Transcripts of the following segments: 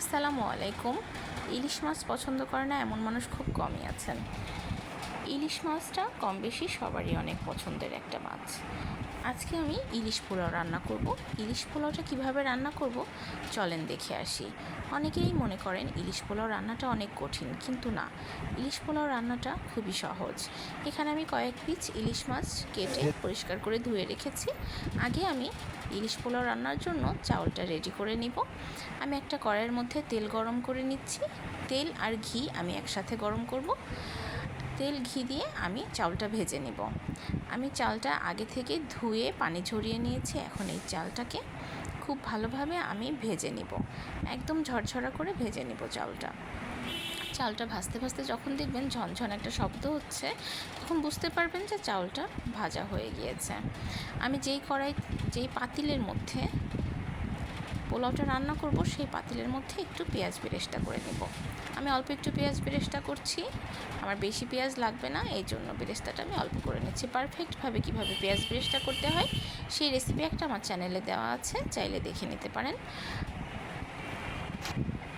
আসসালামু আলাইকুম। ইলিশ মাছ পছন্দ করে না এমন মানুষ খুব কমই আছেন। ইলিশ মাছটা কম বেশি সবারই অনেক পছন্দের একটা মাছ। আজকে আমি ইলিশ পোলাও রান্না করব। ইলিশ পোলাওটা কীভাবে রান্না করব চলেন দেখে আসি। অনেকেই মনে করেন ইলিশ পোলাও রান্নাটা অনেক কঠিন, কিন্তু না। ইলিশ পোলাও রান্নাটা খুবই সহজ। এখানে আমি কয়েক পিস ইলিশ মাছ কেটে পরিষ্কার করে ধুয়ে রেখেছি। আগে আমি ইলিশ পোলাও রান্নার জন্য চাউলটা রেডি করে নিব। আমি একটা কড়াইয়ের মধ্যে তেল গরম করে নিচ্ছি। তেল আর ঘি আমি একসাথে গরম করব। তেল ঘি দিয়ে আমি চাউলটা ভেজে নেব। আমি চালটা আগে থেকে ধুয়ে পানি ঝরিয়ে নিয়েছি, এখন এই চালটাকে খুব ভালোভাবে আমি ভেজে নিব। একদম ঝরঝরা করে ভেজে নিব চালটা। চালটা ভাজতে ভাজতে যখন দেখবেন ঝনঝন একটা শব্দ হচ্ছে, তখন বুঝতে পারবেন যে চাউলটা ভাজা হয়ে গিয়েছে। আমি যেই কড়াই, যেই পাতিলের মধ্যে পোলাওটা রান্না করব, সেই পাতিলের মধ্যে একটু পেঁয়াজ বেরেস্তা করে নেব। আমি অল্প একটু পেঁয়াজ বেরেস্তা করছি। আমার বেশি পেঁয়াজ লাগবে না, এই জন্য বেরেস্তাটা আমি অল্প করে নিচ্ছি। পারফেক্টভাবে কীভাবে পেঁয়াজ বেরেস্তা করতে হয়, সেই রেসিপি একটা আমার চ্যানেলে দেওয়া আছে, চাইলে দেখে নিতে পারেন।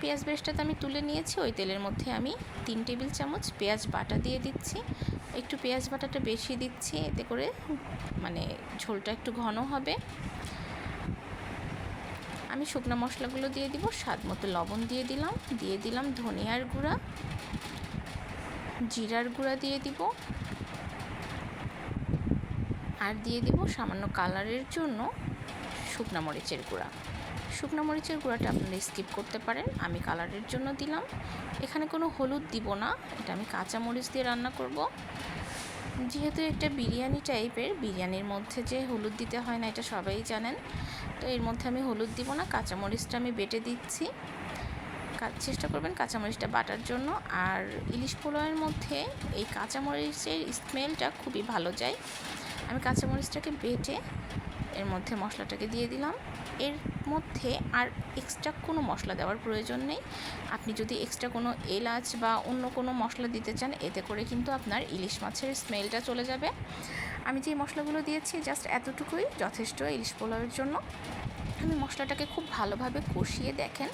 পেঁয়াজ বেরেস্তাটা আমি তুলে নিয়েছি, ওই তেলের মধ্যে আমি তিন টেবিল চামচ পেঁয়াজ বাটা দিয়ে দিচ্ছি। একটু পেঁয়াজ বাটাটা বেশি দিচ্ছি, এতে করে মানে ঝোলটা একটু ঘন হবে। আমি শুকনো মশলাগুলো দিয়ে দিব, স্বাদ মতো লবণ দিয়ে দিলাম। দিয়ে দিলাম ধনিয়ার গুঁড়া, জিরার গুঁড়া দিয়ে দিব। আর দিয়ে দিব সামান্য কালারের জন্য শুকনো মরিচের গুঁড়া। শুকনো মরিচের গুঁড়াটা আপনারা স্কিপ করতে পারেন, আমি কালারের জন্য দিলাম। এখানে কোনো হলুদ দিব না, এটা আমি কাঁচা মরিচ দিয়ে রান্না করব। যেহেতু একটা বিরিয়ানি টাইপের, বিরিয়ানির মধ্যে যে হলুদ দিতে হয় না, এটা সবাই জানেন। তো এর মধ্যে আমি হলুদ দিব না, কাঁচামরিচটা আমি বেটে দিচ্ছি। চেষ্টা করবেন কাঁচামরিচটা বাটার জন্য। আর ইলিশ পোলাওয়ের মধ্যে এই কাঁচামরিচের স্মেলটা খুবই ভালো যায়। আমি কাঁচামরিচটাকে বেটে এর মধ্যে মশলাটাকে দিয়ে দিলাম। এর মধ্যে আর এক্সট্রা কোনো মশলা দেওয়ার প্রয়োজন নেই। আপনি যদি এক্সট্রা কোনো এলাচ বা অন্য কোনো মশলা দিতে চান এতে করে কিন্তু আপনার ইলিশ মাছের স্মেলটা চলে যাবে। আমি যে মশলাগুলো দিয়েছি জাস্ট এতটুকুই যথেষ্ট ইলিশ পোলাওয়ের জন্য। আমি মশলাটাকে খুব ভালোভাবে কষিয়ে দেখেন।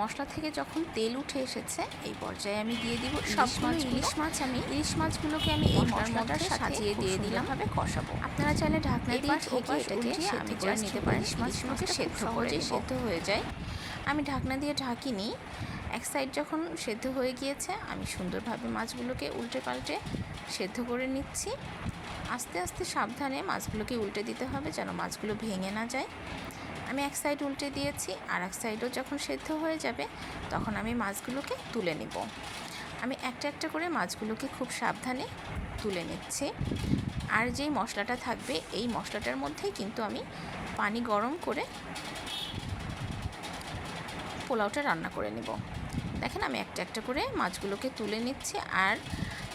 মশলা থেকে যখন তেল উঠে এসেছে এই পর্যায়ে আমি দিয়ে দিব সব মাছ ইলিশ মাছ আমি ইলিশ মাছগুলোকে আমি এই মশলাটার সাজিয়ে দিয়ে দিলাম। ভাবে কষাবো। আপনারা চাইলে ঢাকনা দিয়ে ঢেকে এটাকে আমি করে নিতে পারেন। ইলিশ মাছগুলোকে সেদ্ধ সহজেই সেদ্ধ হয়ে যায়। আমি ঢাকনা দিয়ে ঢাকিনি। এক সাইড যখন সেদ্ধ হয়ে গিয়েছে আমি সুন্দরভাবে মাছগুলোকে উল্টে পাল্টে সেদ্ধ করে নিচ্ছি। আস্তে আস্তে সাবধানে মাছগুলোকে উল্টে দিতে হবে যেন মাছগুলো ভেঙে না যায়। আমি এক সাইড উল্টে দিয়েছি আর এক সাইডও যখন সেদ্ধ হয়ে যাবে তখন আমি মাছগুলোকে তুলে নেব। আমি একটা একটা করে মাছগুলোকে খুব সাবধানে তুলে নিচ্ছি। আর যেই মশলাটা থাকবে এই মশলাটার মধ্যেই কিন্তু আমি পানি গরম করে পোলাওটা রান্না করে নেব। দেখেন আমি একটা একটা করে মাছগুলোকে তুলে নিচ্ছি আর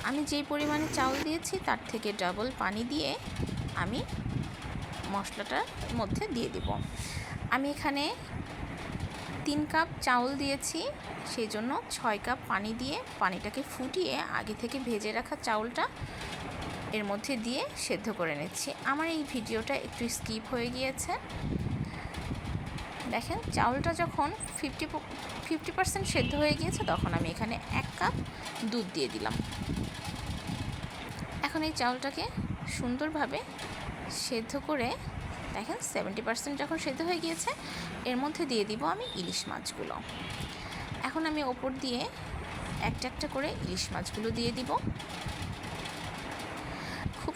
আমি যেই পরিমাণে চাউল দিয়েছি তার থেকে ডাবল পানি দিয়ে আমি মশলাটার মধ্যে দিয়ে দিব। আমি এখানে তিন কাপ চাউল দিয়েছি, সেই জন্য ছয় কাপ পানি দিয়ে পানিটাকে ফুটিয়ে আগে থেকে ভেজে রাখা চাউলটা এর মধ্যে দিয়ে সেদ্ধ করে নিচ্ছি। আমার এই ভিডিওটা একটু স্কিপ হয়ে গিয়েছে। দেখেন, চাউলটা যখন ফিফটি ফিফটি পার্সেন্ট সেদ্ধ হয়ে গিয়েছে, তখন আমি এখানে এক কাপ দুধ দিয়ে দিলাম। এখন এই চাউলটাকে সুন্দরভাবে সেদ্ধ করে, দেখেন, সেভেন্টি পার্সেন্ট যখন সেদ্ধ হয়ে গিয়েছে, এর মধ্যে দিয়ে দিব আমি ইলিশ মাছগুলো। এখন আমি ওপর দিয়ে একটা একটা করে ইলিশ মাছগুলো দিয়ে দিব।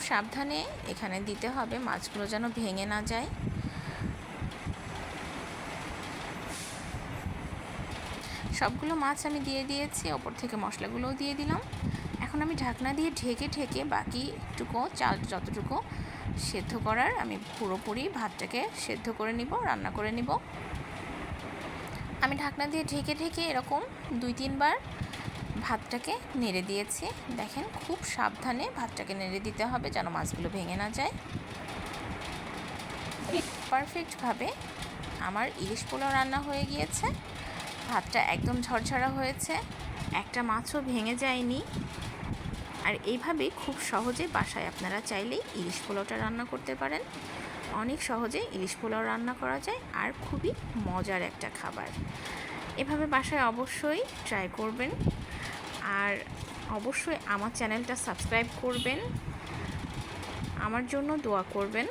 সাবধানে এখানে দিতে হবে, মাছগুলো যেন ভেঙে না যায়। সবগুলো মাছ আমি দিয়ে দিয়েছি, ওপর থেকে মশলাগুলোও দিয়ে দিলাম। এখন আমি ঢাকনা দিয়ে ঢেকে ঢেকে বাকিটুকু চাল যতটুকু সেদ্ধ করার, আমি পুরোপুরি ভাতটাকে সেদ্ধ করে নিব, রান্না করে নিব। আমি ঢাকনা দিয়ে ঢেকে ঢেকে এরকম দুই তিনবার ভাতটাকে নেড়ে দিয়েছি। দেখেন খুব সাবধানে ভাতটাকে নেড়ে দিতে হবে যেন মাছগুলো ভেঙে না যায়। পারফেক্টভাবে আমার ইলিশ পোলাও রান্না হয়ে গিয়েছে। ভাতটা একদম ঝরঝরা হয়েছে। একটা মাছও ভেঙে যায়নি। আর এইভাবে খুব সহজে বাসায় আপনারা চাইলেই ইলিশ পোলাওটা রান্না করতে পারেন। অনেক সহজে ইলিশ পোলাও রান্না করা যায় আর খুবই মজার একটা খাবার। এভাবে বাসায় অবশ্যই ট্রাই করবেন। আর অবশ্যই আমার চ্যানেলটা সাবস্ক্রাইব করবেন। আমার জন্য দোয়া করবেন।